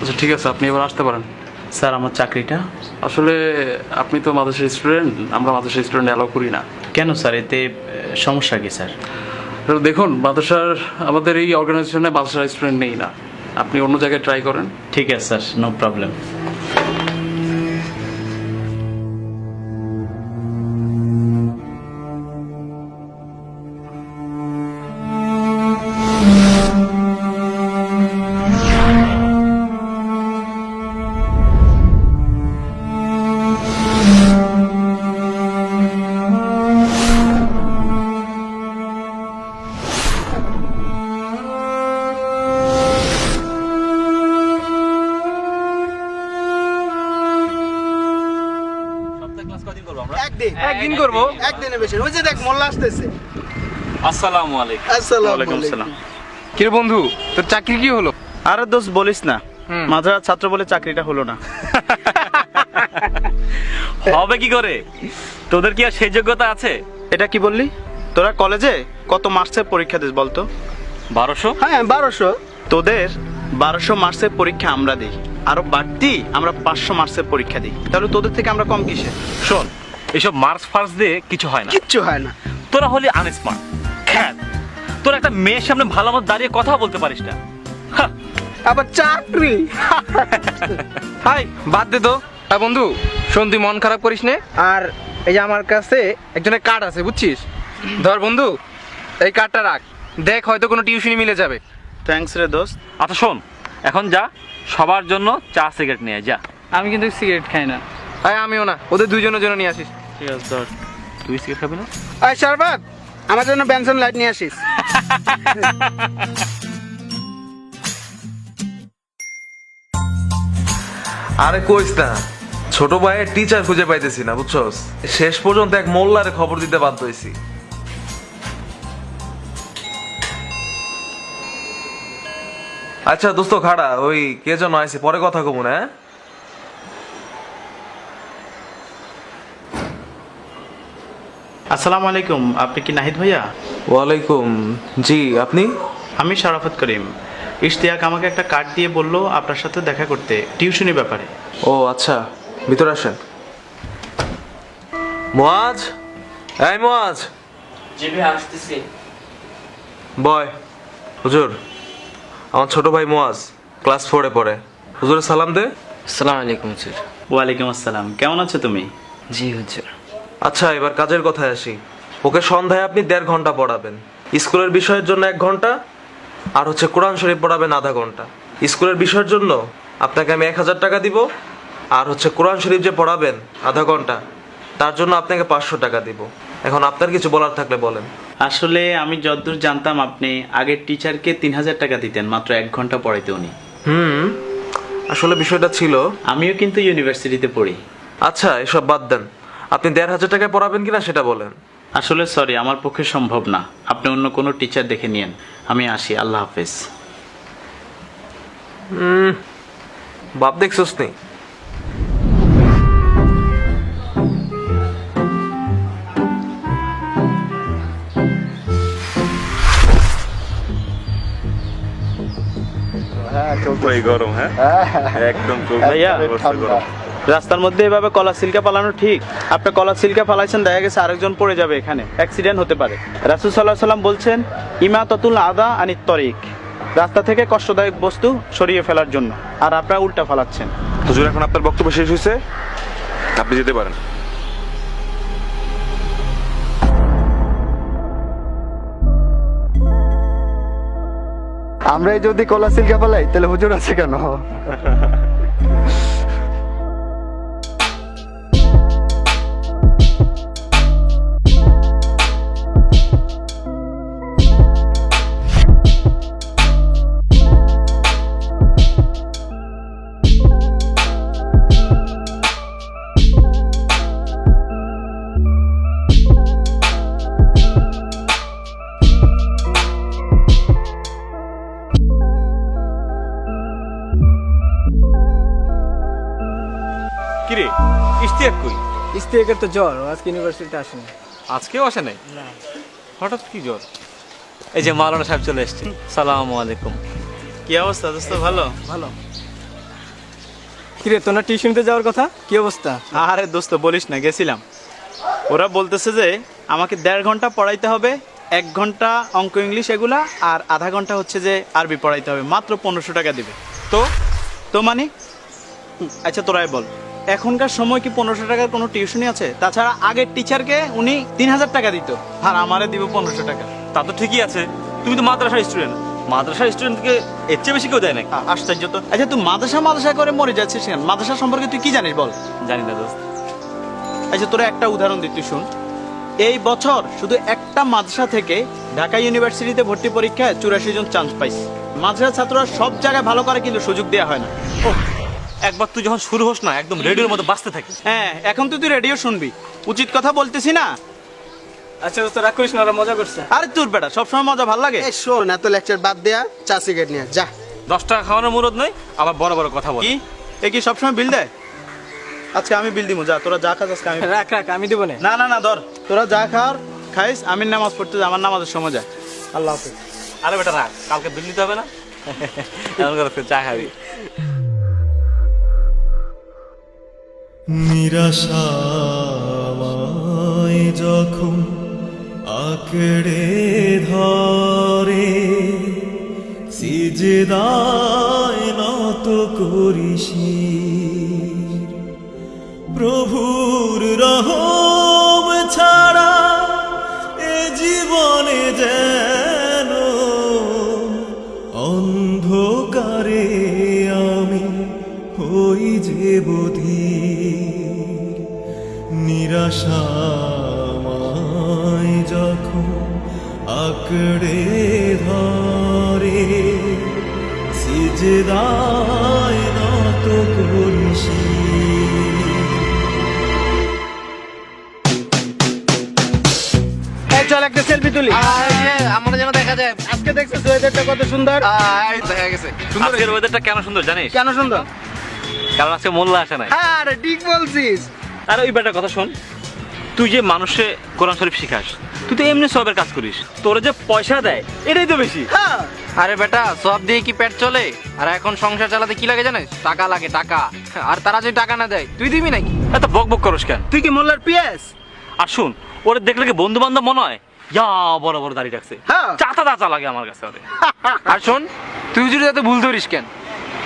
আচ্ছা ঠিক আছে আপনি এবার আসতে পারেন। স্যার আমার চাকরিটা? আসলে আপনি তো মাদ্রাসা স্টুডেন্ট আমরা মাদ্রাসা স্টুডেন্ট অ্যালাউ করি না। কেন স্যার এতে সমস্যা কি স্যার? দেখুন মাদ্রাসার আমাদের এই অর্গানাইজেশনে মাদ্রাসার স্টুডেন্ট নেই না। আপনি অন্য জায়গায় ট্রাই করেন। ঠিক আছে স্যার নো প্রবলেম একদিন করব। একদিনে বেশি ওই যে দেখ মোল্লা আসতেছে। আসসালামু আলাইকুম। আসসালামু আলাইকুম। আসসালাম। কিরে বন্ধু তোর চাকরি কি হলো? আরে দোস্ত বলিস না। ছাত্র বলে চাকরিটা হলো না। হবে কি করে? তোদের কি আর সেই যোগ্যতা আছে? এটা কি বললি? তোরা কলেজে কত মার্কসের পরীক্ষা দিস বলতো? বারোশো? হ্যাঁ বারোশো। তোদের বারোশো মার্কসের পরীক্ষা আমরা দিই। আরও বাড়তি আমরা পাঁচশো মার্কসের পরীক্ষা দিই। তাহলে তোদের থেকে আমরা কম কিসে? শোন এসব মার্কস ফার্কস দিয়ে কিছু হয় না। কিচ্ছু হয় না। তোরা হলি আনস্মার্ট। খ্যাত। তোরা একটা মেয়ের সামনে ভালো মতো দাঁড়িয়ে কথা বলতে পারিস না। হ্যাঁ, আবার চাকরি। হাই বাদ দে তো। হ্যাঁ বন্ধু শোন তুই মন খারাপ করিস নে। আর এই যে আমার কাছে একজনের কার্ড আছে বুঝছিস? ধর বন্ধু এই কার্ডটা রাখ। দেখ হয়তো কোনো টিউশনি মিলে যাবে। থ্যাঙ্কস রে দোস্ত। আচ্ছা শোন এখন যা সবার জন্য চা সিগারেট নিয়ে আয়, যা। আমি কিন্তু সিগারেট খাই না। হ্যাঁ আমিও না। ওদের দুজনের জন্য নিয়ে আসিস। ঠিক আছে ধর। তুই সিগারেট খাবি না? আয় শারবাত আমার জন্য বেনসন লাইট নিয়ে আসিস। আরে কইস না ছোট ভাইয়ের টিচার খুঁজে পাইতেছি না বুঝছস? শেষ পর্যন্ত এক মোল্লারে খবর দিতে বাধ্য হয়েছি আচ্ছা দোস্ত খাড়া ওই কে যেন আইছে পরে কথা কমু না হ্যাঁ? আসসালামু আলাইকুম আপনি কি নাহিদ ভাইয়া? ওয়ালাইকুম জি আপনি? আমি শারাফত করিম। ইশতিয়াক আমাকে একটা কার্ড দিয়ে বলল আপনার সাথে দেখা করতে টিউশনি ব্যাপারে। ও আচ্ছা ভিতরে আসেন। মোয়াজ? এই মোয়াজ! জি ভাই আসতেছি। বয় হুজুর আমার ছোট ভাই মোয়াজ ক্লাস ফোরে পড়ে। হুজুরে সালাম দে। আসসালামু আলাইকুম হুজুর। ওয়ালাইকুম আসসালাম কেমন আছো তুমি? জি হুজুর। আচ্ছা এবার কাজের কথায় আসি। ওকে সন্ধ্যায় আপনি দেড় ঘণ্টা পড়াবেন। স্কুলের বিষয়ের জন্য এক ঘণ্টা আর হচ্ছে কোরআন শরীফ পড়াবেন আধা ঘণ্টা। স্কুলের বিষয়ের জন্য আপনাকে আমি এক হাজার টাকা দিব আর হচ্ছে কোরআন শরীফ যে পড়াবেন আধা ঘণ্টা তার জন্য আপনাকে পাঁচশো টাকা দিব। এখন আপনার কিছু বলার থাকলে বলেন। আসলে আমি যতদূর জানতাম আপনি আগের টিচারকে তিন হাজার টাকা দিতেন মাত্র এক ঘণ্টা পড়াইতে উনি। হুম আসলে বিষয়টা ছিল আমিও কিন্তু ইউনিভার্সিটিতে পড়ি। আচ্ছা এসব বাদ দেন। আপনি দেড় হাজার টাকায় পড়াবেন কিনা সেটা বলেন। আসলে সরি আমার পক্ষে সম্ভব না। আপনি অন্য কোনো টিচার দেখে নিন আমি আসি আল্লাহ হাফেজ। বাপ দেখছোস নি? গরম হ্যাঁ? একদম ভাইয়া রাস্তার মধ্যে এভাবে কলা সিল্কা পালানো ঠিক? আপনি কলা সিল্কা ফালাইছেন দেখা গেছে আরেকজন পড়ে যাবে এখানে। অ্যাক্সিডেন্ট হতে পারে। রাসুল সাল্লাহ সাল্লাম বলছেন ইমাততুল আদা আনি তরিক। রাস্তা থেকে কষ্টদায়ক বস্তু সরিয়ে ফেলার জন্য। আর আপনারা উল্টা ফালাচ্ছেন। হুজুর এখন আপনার বক্তব্য শেষ হয়েছে। আপনি যেতে পারেন। আমরাই যদি কলা সিলকা পালাই তাহলে হুজুর আছে কেন? ইস্তিয়াকের তো জ্বর আজকে ইউনিভার্সিটিতে আসেনি। আজকেও আসে নাই? হঠাৎ কি জ্বর? এই যে মাওলানা সাহেব চলে এসছে। সালাম আলাইকুম। কি অবস্থা দোস্ত? ভালো? ভালো। কিরে না টিউশনিতে যাওয়ার কথা? কি অবস্থা? আরে দোস্ত বলিস না গেছিলাম। ওরা বলতেছে যে আমাকে দেড় ঘণ্টা পড়াইতে হবে এক ঘণ্টা অঙ্ক ইংলিশ এগুলা আর আধা ঘণ্টা হচ্ছে যে আরবি পড়াইতে হবে মাত্র পনেরোশো টাকা দিবে। তো? তো মানে? আচ্ছা তোরাই বল। এখনকার সময় কি পনেরোশো টাকার কোনো টিউশনই আছে? তাছাড়া আগের টিচারকে উনি তিন হাজার টাকা দিত। আর আমারে দিব পনেরোশো টাকা। তা তো ঠিকই আছে। তুমি তো মাদ্রাসার স্টুডেন্ট মাদ্রাসার স্টুডেন্টকে এর চেয়ে বেশি কেউ দেয় আ- আশ্চর্য তো। আচ্ছা তুই মাদ্রাসা মাদ্রাসা করে মরে যাচ্ছিস কেন? মাদ্রাসা সম্পর্কে তুই কি জানিস বল? জানি না দোস্ত। আচ্ছা তোরা একটা উদাহরণ দিতে শুন। এই বছর শুধু একটা মাদ্রাসা থেকে ঢাকা ইউনিভার্সিটিতে ভর্তি পরীক্ষায় চুরাশি জন চান্স পাইছে মাদ্রাসা ছাত্ররা সব জায়গায় ভালো করে কিন্তু সুযোগ দেওয়া হয় না। ও একবার তুই যখন শুরু হোস না একদম রেডিওর মতো বাঁচতে থাকিস। হ্যাঁ এখন তো তুই রেডিও শুনবি। উচিত কথা বলতেছি না। আচ্ছা দোস্ত রাগ করিস না ওরা মজা করছে। আরে তোর বেটা সবসময় মজা ভালো লাগে? এই শোন এত লেকচার বাদ দেয়া চা সিগারেট নিয়ে যা। দশ টাকা খাওয়ানোর মুরত নয় আবার বড় বড় কথা বল। কি? এ কি সবসময় বিল দেয়? আজকে আমি বিল দিব যা তোরা যা খাস আজকে আমি রাখ রাখ আমি দেবো না। না না না ধর। তোরা যা খাওয়ার খাইস আমি নামাজ পড়তে যা, আমার নামাজের সময় যায় আল্লাহ হাফিজ। আরে বেটা রাখ কালকে বিল দিতে হবে না? এমন করে তুই চা খাবি। নিরাশায় যখন আঁকড়ে ধরে সিজদায় নত করিসি। প্রভুর রহম ছাড়া এ জীবনে যেন নিরাশামায় যখন আঁকড়ে ধরে সিজদায় নত করিসি। চল একটা সেলফি তুলি। আমার যেন দেখা যায়। আজকে দেখছিস ওয়েদারটা কত সুন্দর? দেখা গেছে। আজকের ওয়েদারটা কেন সুন্দর জানিস? কেন সুন্দর? কারণ আজকে মোল্লা আসে নাই। হ্যাঁ আরে ঠিক বলছিস। আর ওই বেটার কথা শোন। তুই যে মানুষে কোরআন শরীফ শিখাস তুই তো এমনি সবের কাজ করিস তোর যে পয়সা দেয় এটাই তো বেশি। হ্যাঁ। আরে বেটা সব দিয়ে কি পেট চলে? আর এখন সংসার চালাতে কি লাগে জানিস? টাকা লাগে টাকা। আর তারা যদি টাকা না দেয় তুই দিবি নাকি? এত বক বক করস কেন? তুই কি মোল্লার পিএস? আর শুন ওরে দেখলে কি বন্ধু বান্ধব মনে হয়? ইয়া বড় বড় দাড়ি রাখছে। হ্যাঁ। চাতা চাতা লাগে আমার কাছে ওরে। আর শোন তুই যদি যাতে ভুল ধরিস কেন?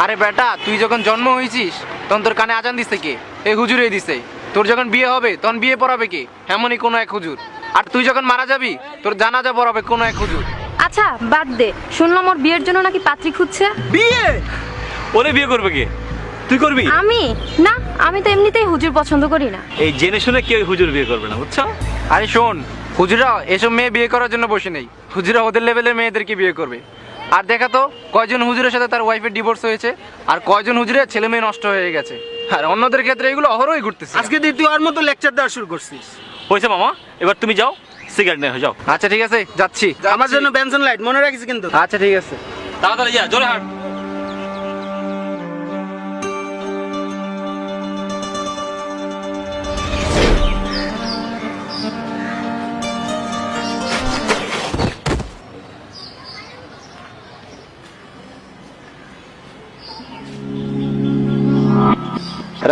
আরে বেটা তুই যখন জন্ম হয়েছিস তখন তোর কানে আজান দিছে কে? এই হুজুরেই দিছে। তোর যখন বিয়ে হবে তখন বিয়ে পড়াবে কে? এমনই কোনো এক হুজুর। আর তুই যখন মারা যাবি তোর জানাজা পড়াবে কোনো এক হুজুর। আচ্ছা বাদ দে। শুনলাম ওর বিয়ের জন্য নাকি পাত্রী খুঁজছে। বিয়ে? ওরে বিয়ে করবে কে? তুই করবি? আমি? না আমি তো এমনিতেই হুজুর পছন্দ করি না। এই জেনে শুনে কেউ হুজুর বিয়ে করবে না বুঝছ? আরে শোন হুজুরা এসব মেয়ে বিয়ে করার জন্য বসে নেই। হুজুরা ওদের লেভেলের মেয়েদেরকে বিয়ে করবে। আর দেখা তো কয়জন হুজুরের সাথে তার ওয়াইফের ডিভোর্স হয়েছে আর কয়জন হুজুরের ছেলে মেয়ে নষ্ট হয়ে গেছে। আর অন্যদের ক্ষেত্রে এগুলো অহরই ঘুরতেছে। আজকে দিয়ে তুই আর মতো লেকচার দেওয়া শুরু করছিস। হয়েছে মামা এবার তুমি যাও সিগারেট নিয়ে যাও। আচ্ছা ঠিক আছে যাচ্ছি। আমার জন্য বেনসন লাইট মনে রাখিস কিন্তু? আচ্ছা ঠিক আছে। তাড়াতাড়ি যা জোরে হাঁট।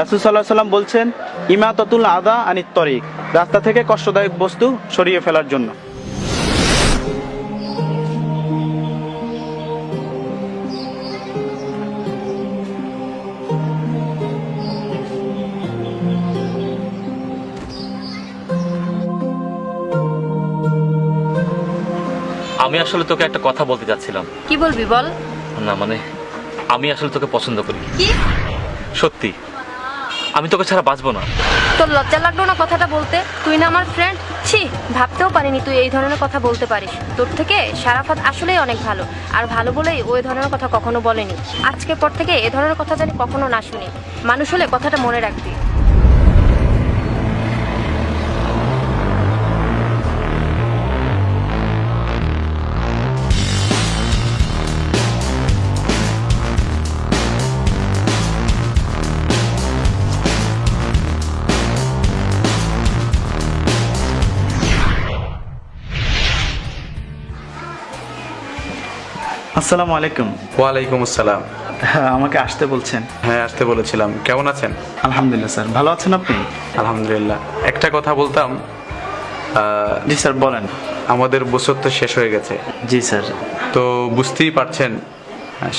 রাসুল সাল্লাহ সাল্লাম বলছেন ইমাতাতুল আদা আনি তরিক রাস্তা থেকে কষ্টদায়ক বস্তু সরিয়ে ফেলার জন্য। আমি আসলে তোকে একটা কথা বলতে চাচ্ছিলাম কি বলবি বল। না মানে আমি আসলে তোকে পছন্দ করি। কি? সত্যি। আমি তোকে ছাড়া বাঁচবো না। তোর লজ্জা লাগল না কথাটা বলতে? তুই না আমার ফ্রেন্ড ছি, ভাবতেও পারিনি তুই এই ধরনের কথা বলতে পারিস। তোর থেকে সারাফাত আসলেই অনেক ভালো। আর ভালো বলেই ওই ধরনের কথা কখনো বলেনি। আজকের পর থেকে এ ধরনের কথা জানি কখনো না শুনি। মানুষ হলে কথাটা মনে রাখবি। আসসালামু আলাইকুম। ওয়ালাইকুম আসসালাম। হ্যাঁ আমাকে আসতে বলছেন। হ্যাঁ আসতে বলেছিলাম। কেমন আছেন? আলহামদুলিল্লাহ স্যার। ভালো আছেন আপনি? আলহামদুলিল্লাহ। একটা কথা বলতাম জি স্যার বলেন। আমাদের বছর তো শেষ হয়ে গেছে। জি স্যার। তো বুঝতেই পারছেন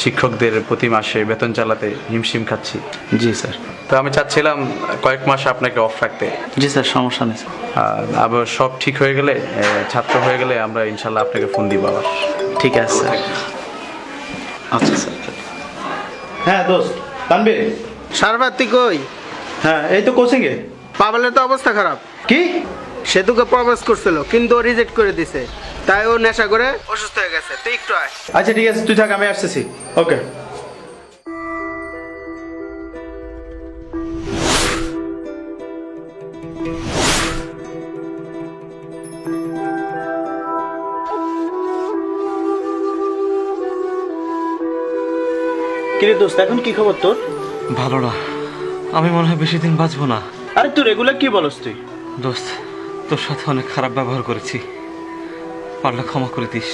শিক্ষকদের প্রতি মাসে বেতন চালাতে হিমশিম খাচ্ছি। জি স্যার। তো আমি চাচ্ছিলাম কয়েক মাস আপনাকে অফ রাখতে। জি স্যার সমস্যা নেই আবার সব ঠিক হয়ে গেলে ছাত্র হয়ে গেলে আমরা ইনশাল্লাহ আপনাকে ফোন দিব আবার। ঠিক আছে স্যার। আচ্ছা স্যার। হ্যাঁ দোস্ত তানবীর সারবার তুই কই? হ্যাঁ এই তো কোচিংয়ে। পাবলের তো অবস্থা খারাপ। কি? সে তোকে প্রপোজ করছিল কিন্তু ও রিজেক্ট করে দিছে। তাই ও নেশা করে অসুস্থ হয়ে গেছে। তুই একটু আয়। আচ্ছা ঠিক আছে তুই থাক আমি আসতেছি। ওকে কিরে দোস্ত এখন কি খবর তোর? ভালো না। আমি মনে হয় বেশি দিন বাঁচবো না। আরে তুই রেগুলার কি বলস তুই? দোস্ত তোর সাথে অনেক খারাপ ব্যবহার করেছি। পারলে ক্ষমা করে দিস।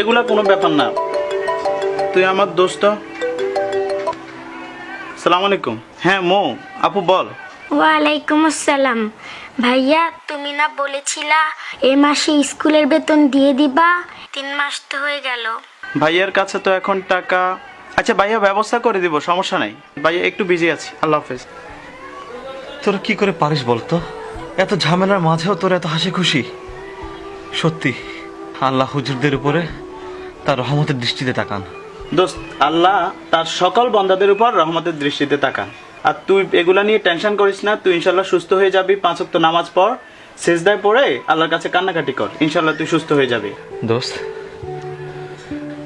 এগুলা কোনো ব্যাপার না। তুই আমার দোস্ত। সালাম আলাইকুম। হ্যাঁ মো আপু বল। ওয়ালাইকুম আসসালাম। ভাইয়া তুমি না বলেছিলা এ মাসে স্কুলের বেতন দিয়ে দিবা? তিন মাস তো হয়ে গেল। ভাইয়ার কাছে তো এখন টাকা আচ্ছা ভাইয়া ব্যবস্থা করে দিব সমস্যা নাই। ভাইয়া একটু বিজি আছি। আল্লাহ হাফেজ। তোরা কি করে পারিস বলতো? এত ঝামেলার মাঝেও তোর এত হাসি খুশি সত্যি আল্লাহ হুজুরদের উপরে তার রহমতের দৃষ্টিতে তাকান। দোস্ত আল্লাহ তার সকল বন্দাদের উপর রহমতের দৃষ্টিতে তাকান। আর তুই এগুলা নিয়ে টেনশন করিস না তুই ইনশাল্লাহ সুস্থ হয়ে যাবি। পাঁচ ওয়াক্ত নামাজ পড় সেজদায় পড়ে আল্লাহর কাছে কান্নাকাটি কর। ইনশাল্লাহ তুই সুস্থ হয়ে যাবি। দোস্ত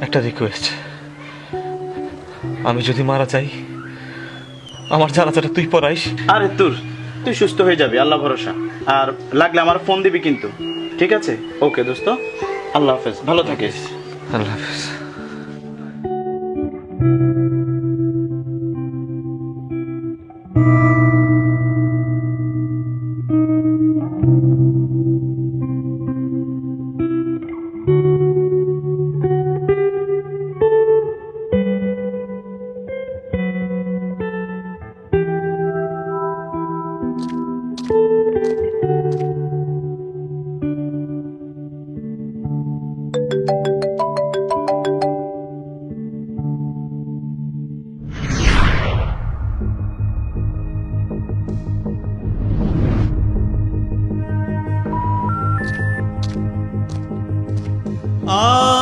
একটা রিকোয়েস্ট আমি যদি মারা যাই আমার জানাজাটা তুই পড়াইস আরে তোর তুই সুস্থ হয়ে যাবি আল্লাহ ভরসা। আর লাগলে আমার ফোন দিবি কিন্তু। ঠিক আছে? ওকে দোস্ত আল্লাহ হাফেজ ভালো থাকিস। আল্লাহ হাফিজ। আমার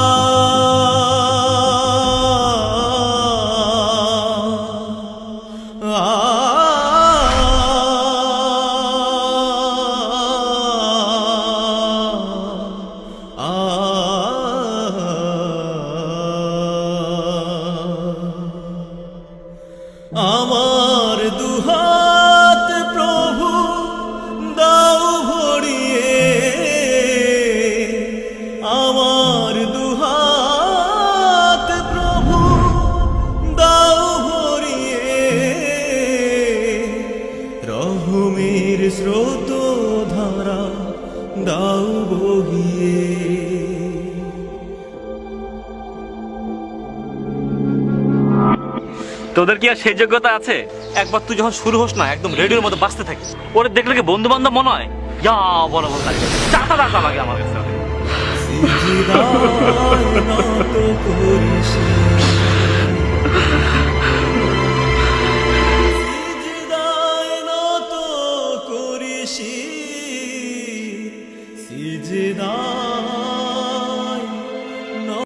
তোদের কি আর সেই যোগ্যতা আছে? একবার তুই যখন শুরু হোস না, একদম রেডিওর মতো বাঁচতে থাকিস ওরে দেখলে কি বন্ধু বান্ধব মনে হয়? যা বড় বড় চাটা টাকা লাগে আমার কাছে।